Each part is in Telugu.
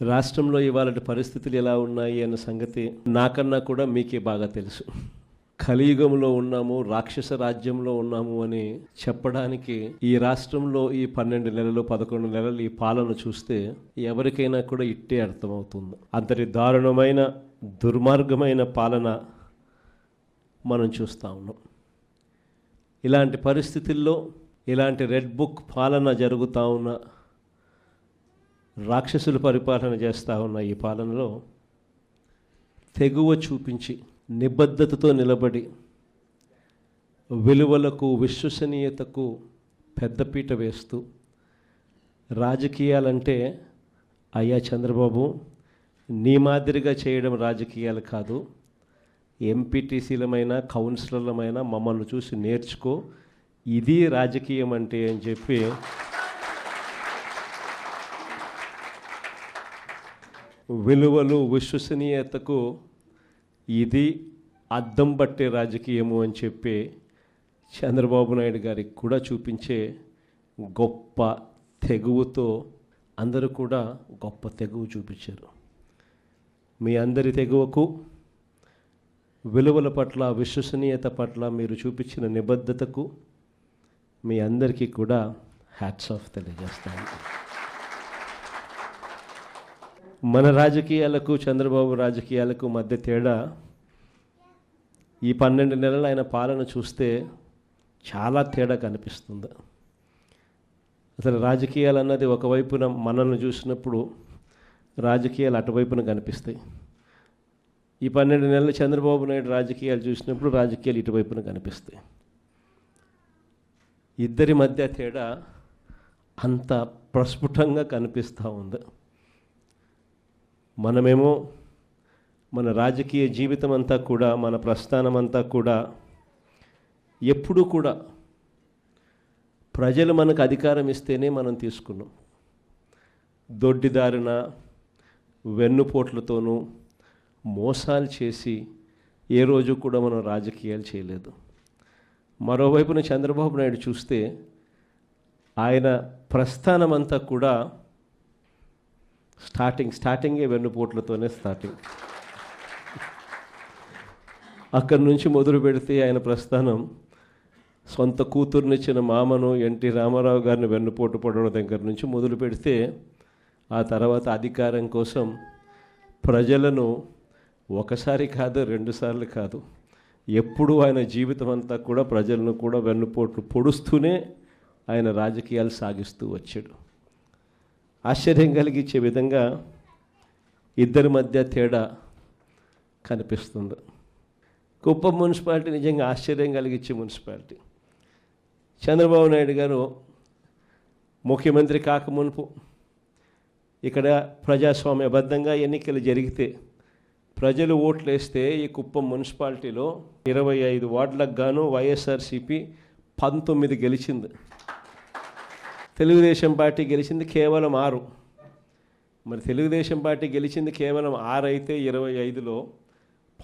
రాష్ట్రంలో ఇవాళ పరిస్థితులు ఎలా ఉన్నాయి అన్న సంగతి నాకన్నా కూడా మీకే బాగా తెలుసు. కలియుగంలో ఉన్నాము రాక్షస రాజ్యంలో ఉన్నాము అని చెప్పడానికి ఈ రాష్ట్రంలో ఈ పన్నెండు నెలలు పదకొండు నెలలు ఈ పాలన చూస్తే ఎవరికైనా కూడా ఇట్టే అర్థమవుతుంది. అంతటి దారుణమైన దుర్మార్గమైన పాలన మనం చూస్తూ ఉన్నాం. ఇలాంటి పరిస్థితుల్లో ఇలాంటి రెడ్ బుక్ పాలన జరుగుతూ ఉన్న రాక్షసులు పరిపాలన చేస్తూ ఉన్న ఈ పాలనలో తెగువ చూపించి నిబద్ధతతో నిలబడి విలువలకు విశ్వసనీయతకు పెద్దపీట వేస్తూ రాజకీయాలంటే అయ్యా చంద్రబాబు నీ మాదిరిగా చేయడం రాజకీయాలు కాదు. ఎంపీటీసీలమైన కౌన్సిలర్లమైన మమ్మల్ని చూసి నేర్చుకో. ఇది రాజకీయం అంటే అని చెప్పి విలువలు విశ్వసనీయతకు ఇది అద్దం పట్టే రాజకీయము అని చెప్పి చంద్రబాబు నాయుడు గారికి కూడా చూపించే గొప్ప తెగువతో అందరూ కూడా గొప్ప తెగువ చూపించారు. మీ అందరి తెగువకు విలువల పట్ల విశ్వసనీయత పట్ల మీరు చూపించిన నిబద్ధతకు మీ అందరికీ కూడా హ్యాట్స్ ఆఫ్ తెలియజేస్తాను. మన రాజకీయాలకు చంద్రబాబు రాజకీయాలకు మధ్య తేడా ఈ పన్నెండు నెలలు ఆయన పాలన చూస్తే చాలా తేడా కనిపిస్తుంది. అసలు రాజకీయాలు అన్నది ఒకవైపున మనల్ని చూసినప్పుడు రాజకీయాలు అటువైపున కనిపిస్తాయి. ఈ పన్నెండు నెలలు చంద్రబాబు నాయుడు రాజకీయాలు చూసినప్పుడు రాజకీయాలు ఇటువైపున కనిపిస్తాయి. ఇద్దరి మధ్య తేడా అంత ప్రస్ఫుటంగా కనిపిస్తూ ఉంది. మనమేమో మన రాజకీయ జీవితం అంతా కూడా మన ప్రస్థానం అంతా కూడా ఎప్పుడూ కూడా ప్రజలు మనకు అధికారం ఇస్తేనే మనం తీసుకున్నాం. దొడ్డిదారిన వెన్నుపోట్లతోనూ మోసాలు చేసి ఏ రోజు కూడా మనం రాజకీయాలు చేయలేదు. మరోవైపున చంద్రబాబు నాయుడు చూస్తే ఆయన ప్రస్థానం అంతా కూడా స్టార్టింగ్ స్టార్టింగే వెన్నుపోట్లతోనే స్టార్టింగ్ అక్కడి నుంచి మొదలు పెడితే ఆయన ప్రస్థానం సొంత కూతుర్నిచ్చిన మామను ఎన్టీ రామారావు గారిని వెన్నుపోటు పడడం దగ్గర నుంచి మొదలు పెడితే ఆ తర్వాత అధికారం కోసం ప్రజలను ఒకసారి కాదు రెండుసార్లు కాదు ఎప్పుడు ఆయన జీవితం అంతా కూడా ప్రజలను కూడా వెన్నుపోట్లు పొడుస్తూనే ఆయన రాజకీయాలు సాగిస్తూ వచ్చాడు. ఆశ్చర్యం కలిగించే విధంగా ఇద్దరి మధ్య తేడా కనిపిస్తుంది. కుప్పం మున్సిపాలిటీ నిజంగా ఆశ్చర్యం కలిగించే మున్సిపాలిటీ. చంద్రబాబు నాయుడు గారు ముఖ్యమంత్రి కాకమునుపు ఇక్కడ ప్రజాస్వామ్యబద్ధంగా ఎన్నికలు జరిగితే ప్రజలు ఓట్లు వేస్తే ఈ కుప్పం మున్సిపాలిటీలో ఇరవై ఐదు వార్డులకు గాను వైఎస్ఆర్సీపీ పంతొమ్మిది గెలిచింది. తెలుగుదేశం పార్టీ గెలిచింది కేవలం ఆరు. మరి తెలుగుదేశం పార్టీ గెలిచింది కేవలం ఆరు అయితే ఇరవై ఐదులో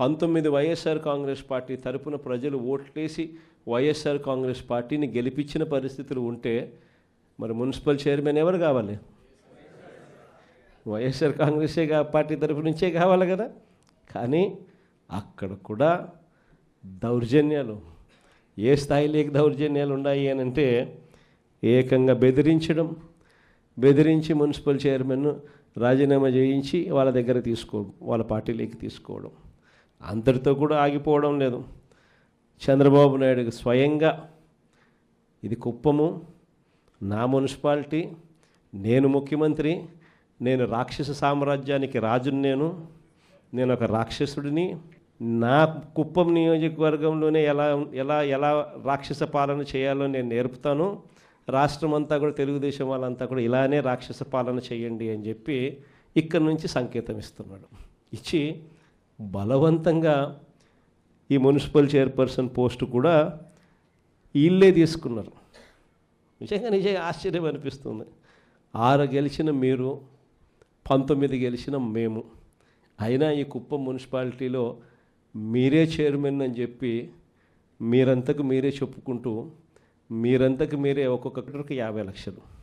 పంతొమ్మిది వైఎస్ఆర్ కాంగ్రెస్ పార్టీ తరపున ప్రజలు ఓట్లేసి వైఎస్ఆర్ కాంగ్రెస్ పార్టీని గెలిపించిన పరిస్థితులు ఉంటే మరి మున్సిపల్ చైర్మన్ ఎవరు కావాలి? వైఎస్ఆర్ కాంగ్రెసే కా- పార్టీ తరపు నుంచే కావాలి కదా. కానీ అక్కడ కూడా దౌర్జన్యాలు. ఏ స్థాయిలోకి దౌర్జన్యాలు ఉన్నాయి అని అంటే ఏకంగా బెదిరించడం బెదిరించి మున్సిపల్ చైర్మన్ రాజీనామా చేయించి వాళ్ళ దగ్గర తీసుకో వాళ్ళ పార్టీలోకి తీసుకోవడం. అంతటితో కూడా ఆగిపోవడం లేదు. చంద్రబాబు నాయుడుకి స్వయంగా ఇది కుప్పము నా మున్సిపాలిటీ నేను ముఖ్యమంత్రి నేను రాక్షస సామ్రాజ్యానికి రాజుని నేను నేను ఒక రాక్షసుడిని నా కుప్పం నియోజకవర్గంలోనే ఎలా ఎలా ఎలా రాక్షస పాలన చేయాలో నేను నేర్పుతాను. రాష్ట్రం అంతా కూడా తెలుగుదేశం వాళ్ళంతా కూడా ఇలానే రాక్షస పాలన చేయండి అని చెప్పి ఇక్కడి నుంచి సంకేతం ఇస్తున్నాడు. ఇచ్చి బలవంతంగా ఈ మున్సిపల్ చైర్పర్సన్ పోస్టు కూడా వీళ్ళే తీసుకున్నారు. నిజంగా నిజంగా ఆశ్చర్యం అనిపిస్తుంది. ఆరు గెలిచిన మీరు పంతొమ్మిది గెలిచిన మేము. అయినా ఈ కుప్పం మున్సిపాలిటీలో మీరే చైర్మన్ అని చెప్పి మీరంతకు మీరే చెప్పుకుంటూ మీరంతకు మీరే ఒక్కొక్కరికి యాభై లక్షలు.